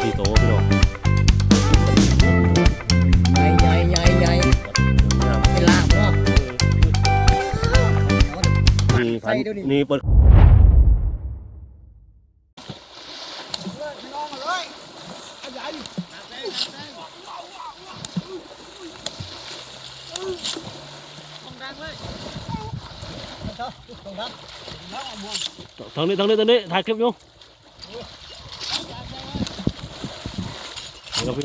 พี่โตพี่น้องใหญ่ใหญ่ใหญ่ใหญ่ไปลากเนาะนี่พันนี่เปิด ทางนี้ทางนี้ทางนี้ถ่ายคลิปอยู่นี่ครับพี่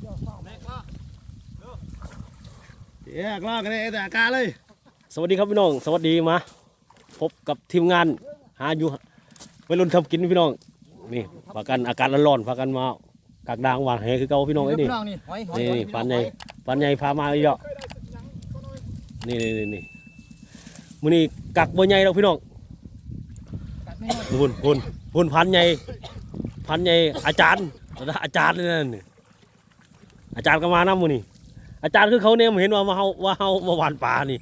แหละการชอบพื้นวัวนี่ไงกูพี่กูเอ้ยแยกล่ากันเลยแต่อาการเลย สวัสดีครับพี่น้อง สวัสดีมา พบกับทีมงานหาอยู่ไปรุ่นทำกินพี่น้อง นี่พากันอาการร้อนๆพากันมากากดางหวานแหคือเก่าพี่น้องไอ้ยนี่พี่น้องนี่หอยหอยนี่หอยนี่ฟันใหญ่ฟันใหญ่พามาอีกแล้วนี่นี่นี่นี่มื้อนี้กักบ่ใหญ่ดอกพี่น้องกัดไม่หมดหุ่นหุ่นหุ่นพันใหญ่พันใหญ่อาจารย์ระดับอาจารย์เลยนั่นนี่ อาจารย์ก็มานํมื้อนี้อาจารย์คือเขาเนี่ยเห็นว่ามาเฮาว่าเฮามาหวานปลานี่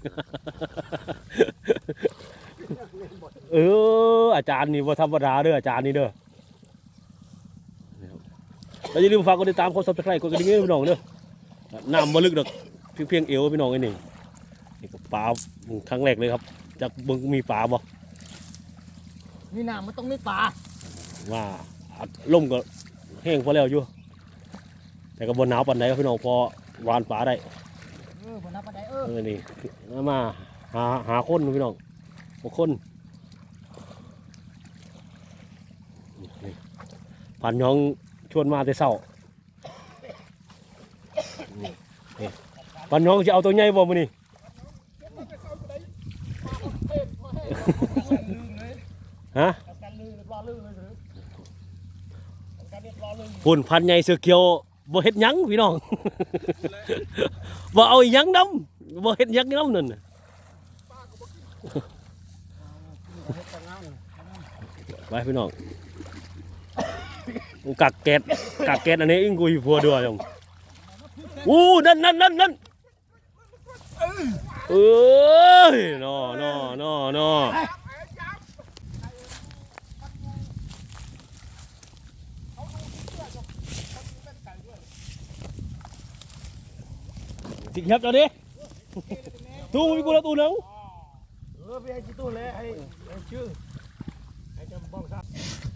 เออ อาจารย์นี่ว่าธรรมดาเด้ออาจารย์นี่เด้อแล้วอย่าลืมฝากกดติดตามกดซับสไครต์กดกระดิ่งให้พี่น้องเด้อน้ำบ่ลึกดอกเพียงเพียงเอวพี่น้องไอ้นี่นี่ก็ปลาครั้งแรกเลยครับ จากเบิ่งมีปลาบ่มีน้ำมันต้องมีปลาว่าอัดลมก็แห้งพอแล้วอยู่ แต่ก็บนหนาวปานใดครับพี่น้องพอหวานปลาได้เออบนน้ำปลาได้เออเออนี่เอามาหาหาคนพี่น้องบางคนนี่ผ่านน้องชวนมาแต่เช้านี่นี่ผ่านน้องจะเอาตัวใหญ่บ่มื้อนี้ฮะกันลือรอลือเลยหรือกันเรียบรอลือพุ่นพันใหญ่เสือเขียว บ่เฮ็ดหยังพี่น้อง บ่เอาอีหยังนำบ่เฮ็ดหยังนำนั่นน่ะไปพี่น้องกักแกดกักแกดอันนี้อิงกุยพัวเดือจังอู้นั่นนั่นนั่นนั่นเอ้ยนอนอนอนอ สิครับตอนนี้ตู้มีกูแล้วตู้หนึงเออพี่ไอ้จิตู้เลยไอ้ไอ้ชื่อไอ้จำบ้องซับ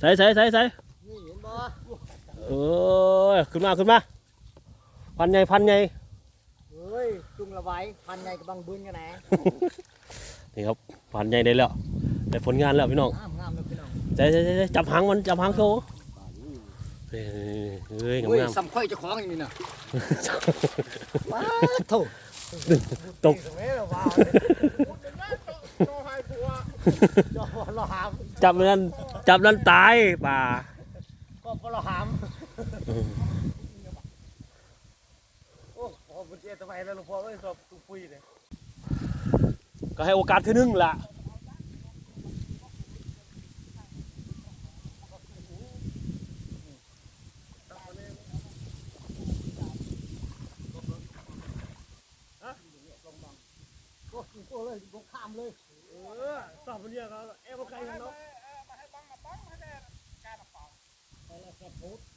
ใส่ใส่ใส่ใส่นี่เห็นบ่เอ้ยขึ้นมาขึ้นมาพันใหญ่พันใหญ่เฮ้ยจุงระไว้พันใหญ่กับบังบืนกันไหนนี่ครับพันใหญ่ได้แล้วได้ผลงานแล้วพี่น้องงามงามเลยพี่น้องใส่ใส่ใส่ใส่จับหางมันจับหางโชว์ เฮ้ยเฮ้ยเฮ้ยงามสำค่อยเจะคล้าของอย่างนี้นะว้าโถๆตกสมัยเราว้าวโตให้ผัวรอรอหามจับนั้นจับนั้นตายป่าก็พอรอหามโอ้โหบุญเจสมัยแล้วหลวงพ่อเอ้ยสอบตุกปุยเลยก็ให้โอกาสเทีนึงล่ะ โอ้โหเลยลงข้ามเลย เออสอบมันเยอะเขาเอ้พวกใครเนาะเล่นเงาตะกี้ละ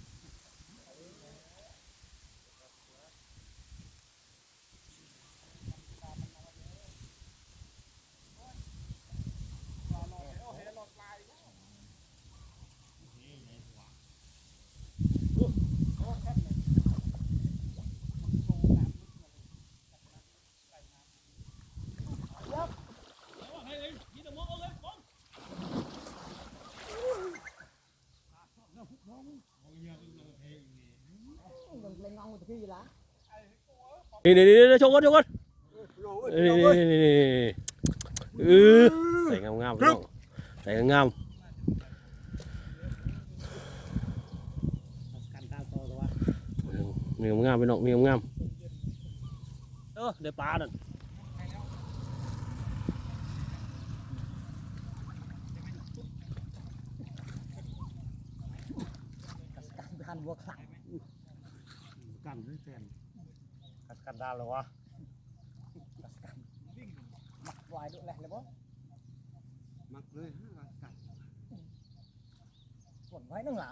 นี่นี่นี่ชงกันชงกันนี่นี่นี่นี่เออใส่งามงามใส่งามมีงามไปหน้องมีงามเออเดี๋ยวปลาหน่อยการบัวคลั่ง กัสกันดานเหรอวะกัสกันมักวายด้วยแหละเลยบ่มักเลยฮะกันส่วนไว้นึงล่ะ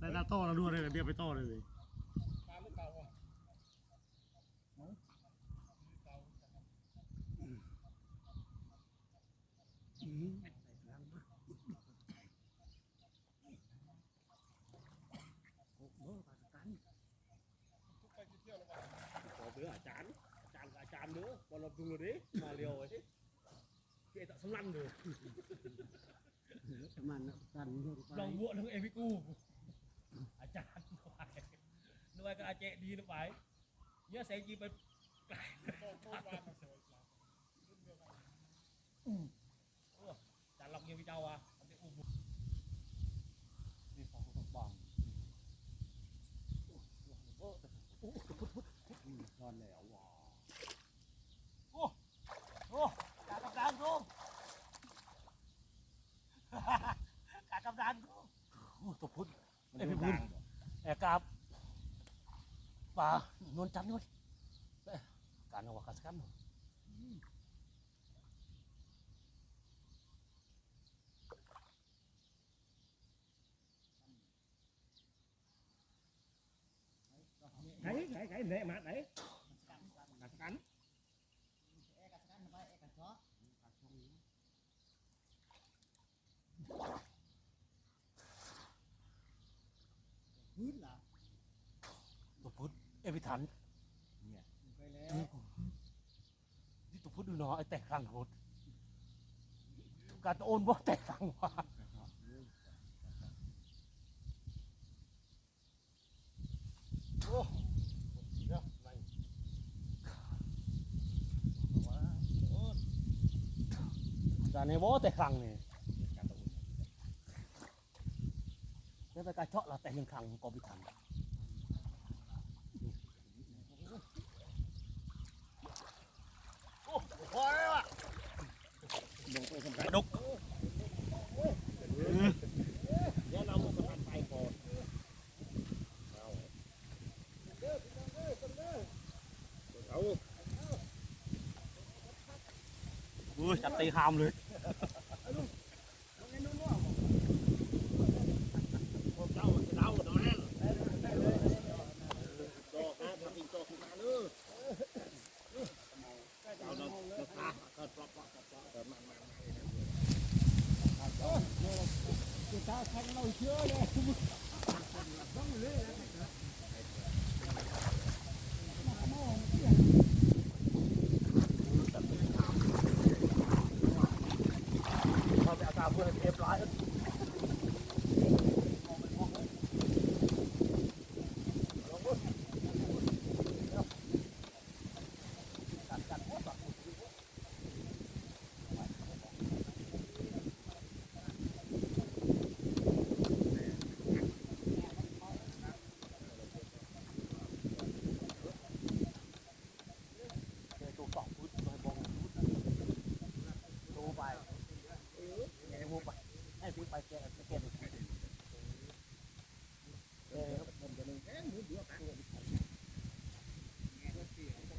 ได้ตาโต้เราด้วยเลยเดี๋ยวไปโต้เลยเลย ขอเด้ออาจารย์อาจารย์กับอา จารย์เด้อบอลเราดูเลยดิมาเร็วไอ้เกตะสำลันเลยมันกันลงไปลองบวชทั้งเอวิกู อาจารย์ด้วยด้วยก็อาเจดีนะไปเนี่ยใส่จีไปไกลอาจารย์ลองยังพี่เจ้าอะเอาไปอุ้ม นี่ของต้องบอง นอนแล้วว้า โอ้กากำดังทุกกากำดังทุก โอ้ ตัวพุทธเอ้ยพี่พุทธแอกาบป่านวลจันทร์ด้วยเอ้ยการเอาวากัสกันไหนไหนไหนไหนมาไหนกัดกัน ตัวพุทธเอ้ยพี่ทันนี่ตัวพุทธดูเนาะไอ้แตกรังรถการโอนบ่แตกรังว่ะการในบ่แต่ครั้งนี่ แล้วแต่การเจาะเราแต่หนึ่งครั้งก็ไม่ทันโอ้พอแล้วอะดกเดี๋ยวเรามุกกันไปก่อนอุ้ยจัดตีหามเลย เราไปอาการเพื่อนเอฟร้ายตัวสองฟุตโดยบองดูไป ไอ้มูไปไอ้พี่ไปแกะแกะดูเออมันจะนึงเอ๊ะมือเดียวกัน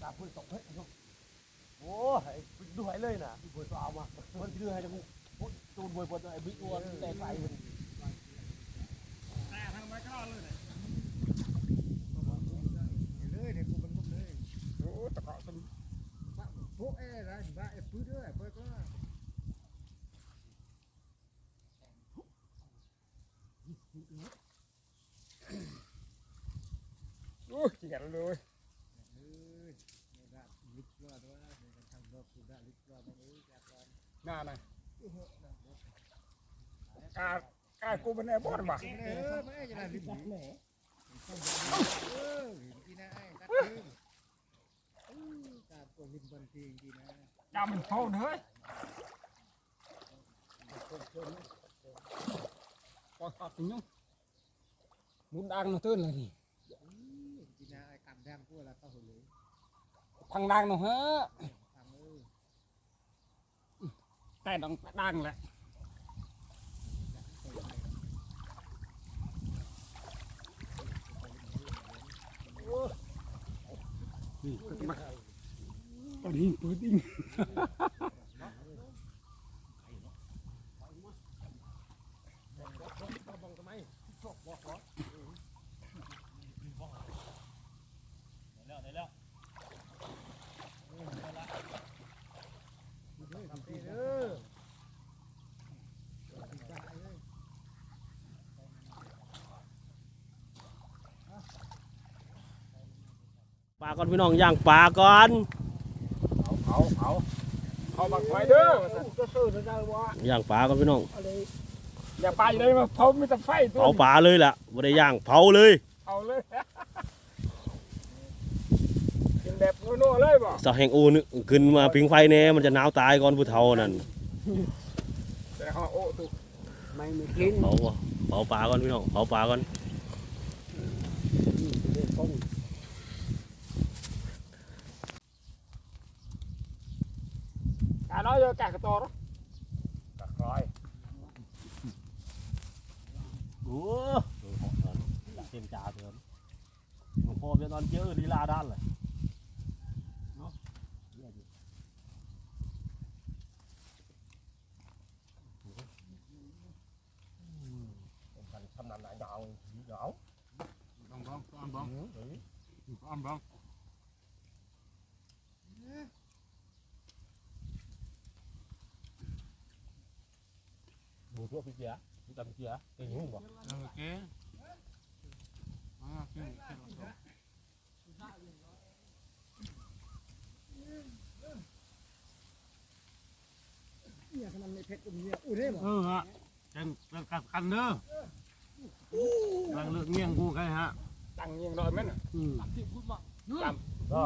ตาพูดตกเฮ้ยโอ้ยด้วยเลยนะบวยเอา มามันคือให้กูตูนบวยปวดไอ้บิ๊กอ้วนแต่ไฟมันแต่ทางไม้ก้าเลยเลยเดี๋ยกูมันมุกเลยโอ้ตะเกาะต้นพวกเอ้ไรบ้าเอ้ปื้ดด้วยเปิดก็โอ้ยเขีย นเลยน่านะกากากูเป็นไอ้บอสว่ะเออไม่จะได้ลิ้นแหล่เออกินไอ้กัดตัวลิ้นบนทีดีนะจำมันโทษเฮ้ยปล่อยขาดยุ่งมุนดัง nó ตื่นเลยนี่ดีนะไอ้กำแดงพวกเราต้องหัวเลย พังดัง nó hả ทำเออ แต่ดังดังแหละนี่เปิดมาตอนนี้เปิดอิงแล้วได้แล้ว ทำเด้อ ปลาก่อนพี่น้องย่างปลาก่อนเอาเอาเอามาไว้เด้อก็ตื่นได้ว่าย่างปลาก่อนพี่น้องอะไรอย่าไปเลยมาเผามีแต่ไฟตัวเผาปลาเลยล่ะบ่ได้ย่างเผาเลยเอาเลยกินแบบโน่ๆเลยบ่สาวแห่งอูนึกขึ้นมาพิงไฟแน่มันจะหนาวตายก่อนผู้เฒ่านั่นแต่ห่อโอ้ตุกไม่ไม่กินเผาบ่เผาปลาก่อนพี่น้องเผาปลาก่อน เด็กต้น กาน้อยกากระตอรกะคอยโอ้เต็มจ่าเถิมหลวงพ่อเดี๋ยวตอนเจอลีลาด้านเลยเนาะเยี่ยมอยู่ ทำนานไหนดาวดาว บ้องบ้องบ้องบ้องบ้องบ้อง หมูทั่วพี่เจียพี่ตำเจียเก่งหูบ่โอเคอ่าเก่งเก่งเนี่ยขนาดไม่เผ็ดอุ้มเนี่ยอุ้ยได้บ่เออฮะจังกันกัดกันเด้อกำลังเลือกเงี้ยงกูกันฮะตั้งยิงดอยแม่นอืมก็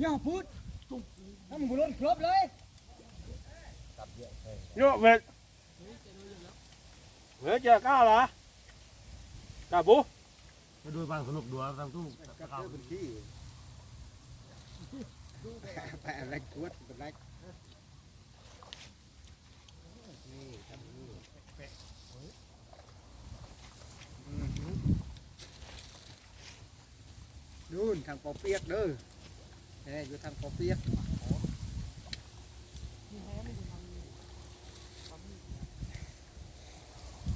อย่าพูดถ้ามึงบุรุษครบเลยโยเวท เฮ้ยเจ้าก้าวเหรอก้าวปุ๊ไปดูบ้านสนุกดูทางตู้ก้าวแปะอะไรกวดเป็นไรนี่ทำนี่นู่นทางปอเปียกเด้อเฮ้ยอยู่ทางปอเปียก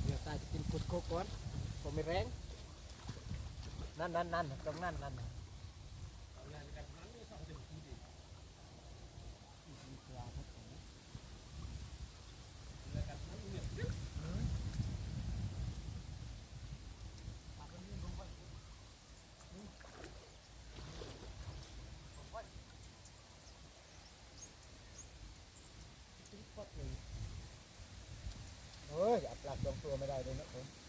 เดี๋ยวตายจะกินกุดโคก่อน ผมไม่แรง นั่นนั่นนั่นตรงนั่นนั่นเฮ้ยอับหลักลงตัวไม่ได้เลยนะผม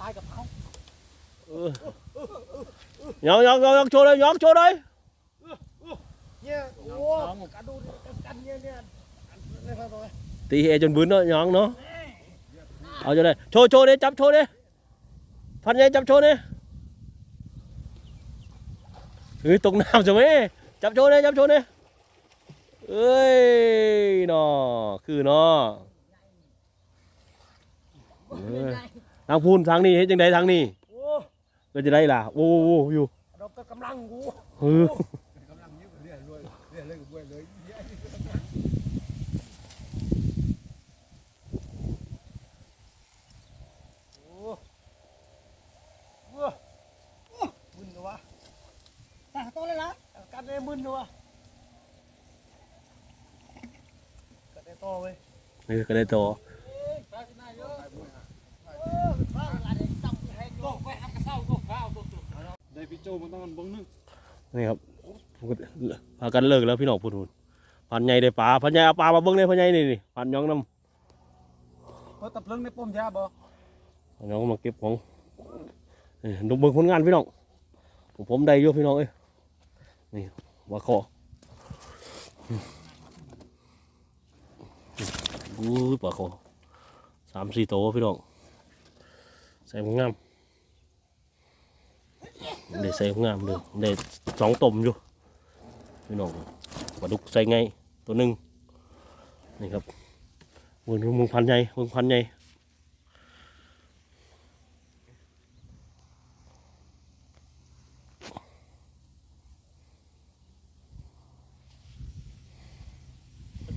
ตายกับเขาเออยองยองยองยองโชว์เลยยองโชว์เลยเนี่ยโอ้กระดูกกันเนี่ยเนี่ยเลยครับผมตีเอจนบืนเนาะยองเนาะเอาจะได้โชว์โชว์ดิจับโชว์ดิพันใหญ่จับโชว์ดิเฮ้ยตกน้ำจะไหมจับโชว์ดิจับโชว์ดิเอ้ยเนาะคือเนาะเออ ทางพูนทางนี้เฮ็ดจังไดทางนี้โอ้ก็จะได้ล่ะโอ้โหอยู่ดอกกำลังกูเออกำลังยิ้มเรื่อยรวยเรื่อยเลยรวยเลยมึนวะตาโตเลยละกันเลยมึนวะกันเลยโตเว้ยนี่ก็ได้โตได้พี่โจมันต้อ นึงนี่ครับพากันเลิกแล้วพี่น้องพูดพูดพันใหญ่ได้ปลาพันใหญ่เอาปลามาเบิ้งเลยพันใหญ่นี่นี่พันยองน้เพราะตะเพลิงในป้อมยาบ่ำพันยองมาเก็บของนี่ดูเบิ้งผลงานพี่น้องผมผมได้อยู่พี่น้องเอ้ยนี่ว่าคออู้ยปลาคอสามสี่โตวพี่น้อง ใส่งามได้ใส่งามเลยได้สองตมอยู่พี่น้องปลาดุกใส่ไงตัวหนึ่งนี่ครับมึงมึงพันใหญ่มึงพันใหญ่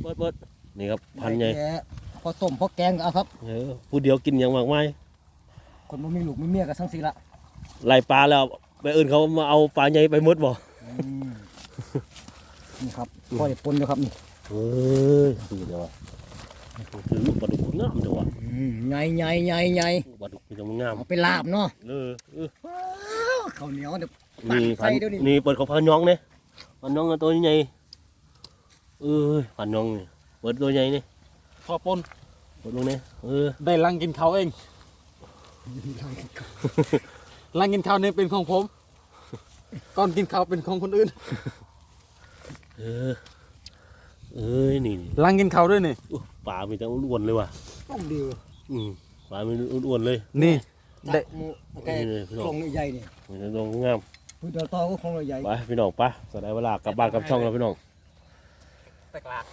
เบิดเบิดนี่ครับพันใหญ่พอต้มพอแกงก็เอาครับเออผู้เดียวกินอย่างมากมาย คนบ่มีลูกมีเมียก็สังสีละไล่ปลาแล้วไปอื่นเขามาเอาปลาใหญ่ไปหมดบ่นี่ครับพอได้ปนอยู่ครับนี่เฮ้ยคือเดี๋ยวว่าคือลูกปลาดุกงามเดี๋ยวว่าใหญ่ใหญ่ใหญ่ใหญ่ปลาดุกมันจะงามเอาไปลาบเนาะเออเออข้าวเหนียวเดี๋ยวนี่พันใส่เดี๋ยวนี้นี่เปิดของพันยองเนี่ยพันยองกับตัวใหญ่เออพันยองนี่เปิดตัวใหญ่นี่พอปนเปิดลงเนี่ยเออได้ลังกินเขาวเอง ลังกินข้าวนี่เป็นของผม ก่อนกินข้าวเป็นของคนอื่น เออ เอ้ยนี่นี่ลังกินข้าวด้วยนี่อุ๊ยปลามีแต่อ้วนๆเลยว่ะ ต้องดีอืมปลามีอ้วนๆเลยนี่ ได้ได้หมูแกนี่เลยพี่น้โคองรงใหญ่นี่มีแต่ตัวงามพืชเดลตอก็โครงใหญ่ไปพี่น้องไปะสได้เวลากลับบ้านกลับช่องแล้วพี่น้อง แตกลาก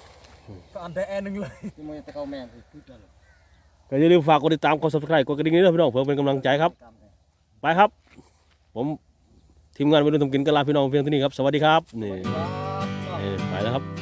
ก็อันแต่แอนหนึงเลย ที่มันตะเกาแมงพืชเดล ก็อย่าลืมฝากกดติดตามกด subscribe กดกระดิ่งนี้ด้วยพี่น้องเพื่อเป็นกำลังใจครับ ไปครับ ผมทีมงานวัยรุ่นทำกินกะลาพี่น้องเพียงเท่านี้ครับ สวัสดีครับนี่นี่ไปแล้วครับ